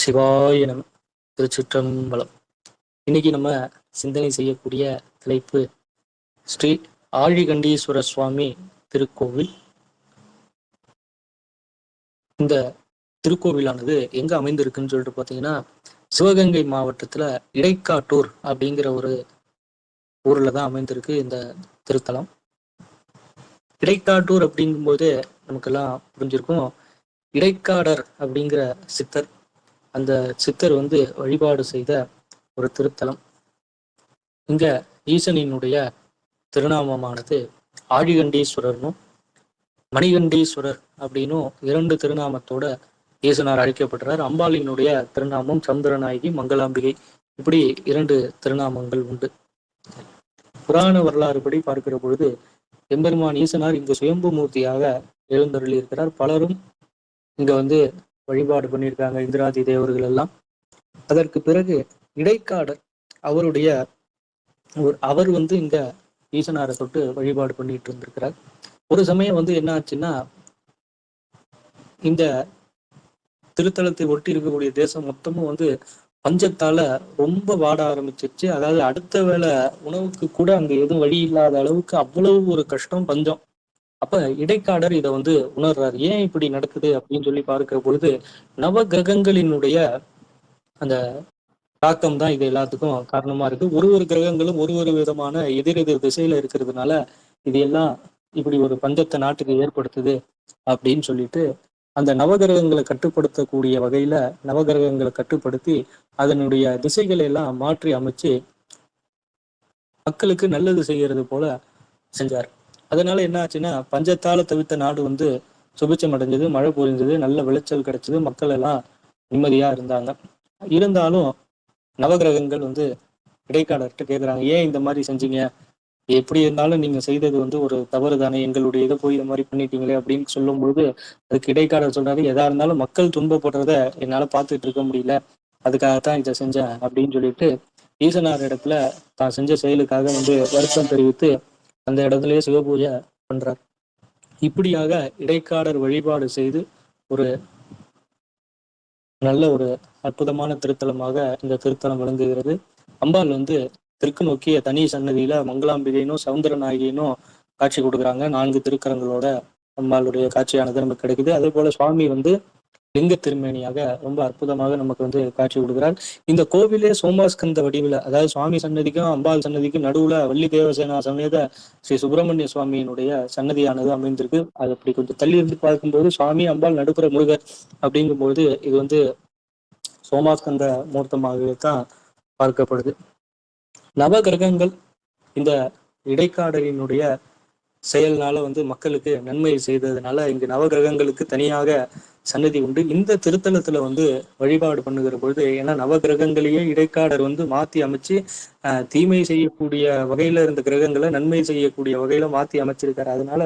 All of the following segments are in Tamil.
சிவாய நம. திருச்சிற்றம்பலம். இன்னைக்கு நம்ம சிந்தனை செய்யக்கூடிய தலைப்பு ஸ்ரீ ஆழிகண்டீஸ்வர சுவாமி திருக்கோவில். இந்த திருக்கோவிலானது எங்க அமைந்திருக்குன்னு சொல்லிட்டு பார்த்தீங்கன்னா சிவகங்கை மாவட்டத்துல இடைக்காட்டூர் அப்படிங்கிற ஒரு ஊர்ல தான் அமைந்திருக்கு இந்த திருத்தலம். இடைக்காட்டூர் அப்படிங்கும்போது நமக்கெல்லாம் புரிஞ்சிருக்கும். இடைக்காடர் அப்படிங்கிற சித்தர் அந்த சித்தர் வந்து வழிபாடு செய்த ஒரு திருத்தலம். இங்க ஈசனினுடைய திருநாமமானது ஆழிகண்டீஸ்வரர்னும் மணிகண்டீஸ்வரர் அப்படின்னும் இரண்டு திருநாமத்தோட ஈசனார் அழைக்கப்படுறார். அம்பாளினுடைய திருநாமம் சந்திரநாயகி மங்களாம்பிகை இப்படி இரண்டு திருநாமங்கள் உண்டு. புராண வரலாறு படி பார்க்கிற பொழுது எம்பெருமான் ஈசனார் இங்கு சுயம்பு மூர்த்தியாக எழுந்தருளி இருக்கிறார் பலரும் இங்க வந்து வழிபாடு பண்ணியிருக்காங்க இந்திராதி தேவர்கள் எல்லாம். அதற்கு பிறகு இடைக்காடர் அவருடைய ஒரு- அவர் வந்து இங்க ஈசனாரை தொட்டு வழிபாடு பண்ணிட்டு இருந்திருக்கிறார். ஒரு சமயம் வந்து என்ன ஆச்சுன்னா இந்த திருத்தலத்தை ஒட்டி இருக்கக்கூடிய தேசம் மொத்தமும் வந்து பஞ்சத்தால ரொம்ப வாட ஆரம்பிச்சிருச்சு. அதாவது அடுத்த வேளை உணவுக்கு கூட அங்க எதுவும் வழி இல்லாத அளவுக்கு அவ்வளவு ஒரு கஷ்டம் பஞ்சம். அப்ப இடைக்காடர் இதை வந்து உணர்றாரு. ஏன் இப்படி நடக்குது அப்படின்னு சொல்லி பார்க்கிற பொழுது நவ கிரகங்களினுடைய அந்த தாக்கம் தான் இது எல்லாத்துக்கும் காரணமா இருக்கு. ஒரு ஒரு கிரகங்களும் ஒரு ஒரு விதமான எதிர் எதிர் திசையில இருக்கிறதுனால இது எல்லாம் இப்படி ஒரு பஞ்சத்தை நாட்டுக்கு ஏற்படுத்துது அப்படின்னு சொல்லிட்டு அந்த நவகிரகங்களை கட்டுப்படுத்தக்கூடிய வகையில நவகிரகங்களை கட்டுப்படுத்தி அதனுடைய திசைகளை எல்லாம் மாற்றி அமைச்சு மக்களுக்கு நல்லது செய்யறது போல செஞ்சார். அதனால என்ன ஆச்சுன்னா பஞ்சத்தால தவித்த நாடு வந்து சுபிச்சம் அடைஞ்சது மழை பொழிஞ்சது நல்ல விளைச்சல் கிடைச்சது மக்கள் எல்லாம் நிம்மதியா இருந்தாங்க. இருந்தாலும் நவகிரகங்கள் வந்து இடைக்காலர்கிட்ட கேட்குறாங்க ஏன் இந்த மாதிரி செஞ்சீங்க? எப்படி இருந்தாலும் நீங்க செய்தது வந்து ஒரு தவறு தானே எங்களுடைய இதை போய் இந்த மாதிரி பண்ணிட்டீங்களே? அப்படின்னு சொல்லும்போது அதுக்கு இடைக்காலர் சொல்றாரு எதா இருந்தாலும் மக்கள் துன்பப்படுறத என்னால பார்த்துட்டு இருக்க முடியல. அதுக்காகத்தான் இதை செஞ்சேன். அப்படின்னு சொல்லிட்டு ஈசனார் இடத்துல தான் செஞ்ச செயலுக்காக வந்து வருத்தம் தெரிவித்து அந்த இடத்துலயே சிவபூஜை பண்றார். இப்படியாக இடைக்காடர் வழிபாடு செய்து ஒரு நல்ல ஒரு அற்புதமான திருத்தலமாக இந்த திருத்தலம் விளங்குகிறது. அம்பாள் வந்து தெற்கு நோக்கிய தனி சன்னதியில மங்களாம்பிகையனும் சவுந்தர நாயகினும் காட்சி கொடுக்குறாங்க. நான்கு திருக்கரங்களோட அம்பாளுடைய காட்சியானது நமக்கு கிடைக்குது. அதே போல சுவாமி வந்து லிங்க திருமேனியாக ரொம்ப அற்புதமாக நமக்கு வந்து காட்சி கொடுக்கிறார். இந்த கோவிலே சோமாஸ்கந்த வடிவில் அதாவது சுவாமி சன்னதிக்கும் அம்பாள் சன்னதிக்கும் நடுவுல வள்ளி தேவசேனா சமேத ஸ்ரீ சுப்பிரமணிய சுவாமியினுடைய சன்னதியானது அமைந்திருக்கு. அது அப்படி கொஞ்சம் தள்ளி இருந்து பார்க்கும்போது சுவாமி அம்பாள் நடுப்புற முருகர் அப்படிங்கும்போது இது வந்து சோமாஸ்கந்த மூர்த்தமாகவே தான் பார்க்கப்படுது. நவ கிரகங்கள் இந்த இடைக்காடலினுடைய செயல்னால வந்து மக்களுக்கு நன்மை செய்ததுனால இங்கு நவகிரகங்களுக்கு தனியாக சன்னதி உண்டு. இந்த திருத்தலத்துல வந்து வழிபாடு பண்ணுகிற பொழுது ஏன்னா நவகிரகங்களையே இடைக்காடர் வந்து மாத்தி அமைச்சு தீமை செய்யக்கூடிய வகையில இருந்த கிரகங்களை நன்மை செய்யக்கூடிய வகையில மாத்தி அமைச்சிருக்காரு. அதனால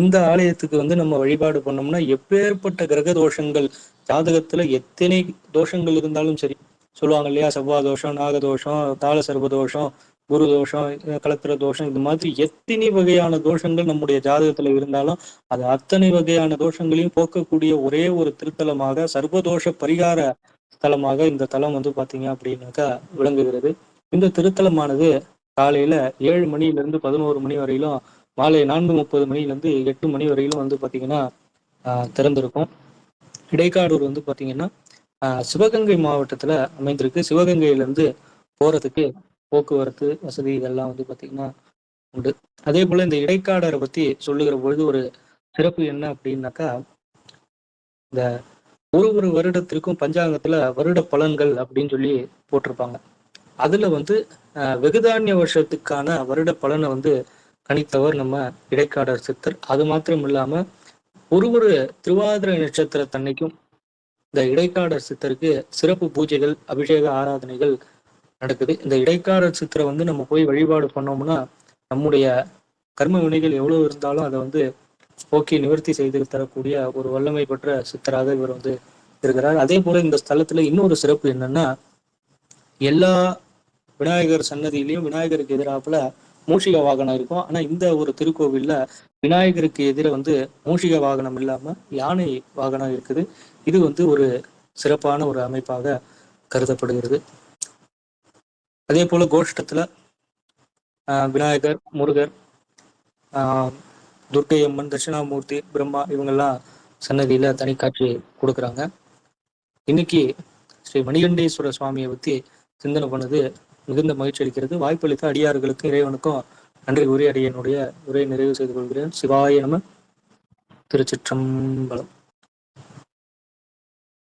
இந்த ஆலயத்துக்கு வந்து நம்ம வழிபாடு பண்ணோம்னா எப்பேற்பட்ட கிரக தோஷங்கள் ஜாதகத்துல எத்தனை தோஷங்கள் இருந்தாலும் சரி சொல்லுவாங்க இல்லையா? செவ்வாய் தோஷம் நாகதோஷம் தாள சர்வ தோஷம் குரு தோஷம் கலத்திர தோஷம் இது மாதிரி எத்தனை வகையான தோஷங்கள் நம்முடைய ஜாதகத்துல இருந்தாலும் அது அத்தனை வகையான தோஷங்களையும் போக்கக்கூடிய ஒரே ஒரு திருத்தலமாக சர்வதோஷ பரிகார தலமாக இந்த தலம் வந்து பாத்தீங்க அப்படின்னாக்கா விளங்குகிறது. இந்த திருத்தலமானது காலையில ஏழு மணில இருந்து பதினோரு மணி வரையிலும் மாலை நான்கு முப்பது மணில இருந்து எட்டு மணி வரையிலும் வந்து பாத்தீங்கன்னா ஆஹ் திறந்திருக்கும். இடைக்காடூர் வந்து பாத்தீங்கன்னா சிவகங்கை மாவட்டத்துல அமைந்திருக்கு. சிவகங்கையில இருந்து போறதுக்கு போக்குவரத்து வசதி இதெல்லாம் வந்து பார்த்தீங்கன்னா உண்டு. அதே போல் இந்த இடைக்காடரை பத்தி சொல்லுகிற பொழுது ஒரு சிறப்பு என்ன அப்படின்னாக்கா இந்த ஒரு ஒரு வருடத்திற்கும் பஞ்சாங்கத்தில் வருட பலன்கள் அப்படின்னு சொல்லி போட்டிருப்பாங்க. அதில் வந்து வெகுதானிய வருஷத்துக்கான வருட பலனை வந்து கணித்தவர் நம்ம இடைக்காடர் சித்தர். அது மாத்திரம் இல்லாமல் ஒரு ஒரு திருவாதிரை நட்சத்திரத்தன்னைக்கும் இந்த இடைக்காடர் சித்தருக்கு சிறப்பு பூஜைகள் அபிஷேக ஆராதனைகள் நடக்குது. இந்த இடைக்கார சித்திரை வந்து நம்ம போய் வழிபாடு பண்ணோம்னா நம்முடைய கர்ம வினைகள் எவ்வளவு இருந்தாலும் அதை வந்து போக்கி நிவர்த்தி செய்து தரக்கூடிய ஒரு வல்லமை பெற்ற சித்தராக இவர் வந்து இருக்கிறார். அதே போல இந்த ஸ்தலத்துல இன்னொரு சிறப்பு என்னன்னா எல்லா விநாயகர் சன்னதியிலையும் விநாயகருக்கு எதிராப்புல மூஷிக வாகனம் இருக்கும். ஆனா இந்த ஒரு திருக்கோவில்ல விநாயகருக்கு எதிர வந்து மூஷிக வாகனம் இல்லாம யானை வாகனம் இருக்குது. இது வந்து ஒரு சிறப்பான ஒரு அமைப்பாக கருதப்படுகிறது. அதே போல கோஷ்டத்துல விநாயகர் முருகர் துர்க்கை அம்மன் தட்சிணாமூர்த்தி பிரம்மா இவங்கெல்லாம் சன்னதியில தனி காட்சி கொடுக்குறாங்க. இன்னைக்கு ஸ்ரீ மணிகண்டேஸ்வர சுவாமியை பத்தி சிந்தனை பண்ணது மிகுந்த மகிழ்ச்சி அளிக்கிறது. வாய்ப்பளித்த அடியார்களுக்கும் இறைவனுக்கும் நன்றி கூறி அடியனுடைய உரையை நிறைவு செய்து கொள்கிறேன். சிவாய நம திருச்சிற்றம்பலம்.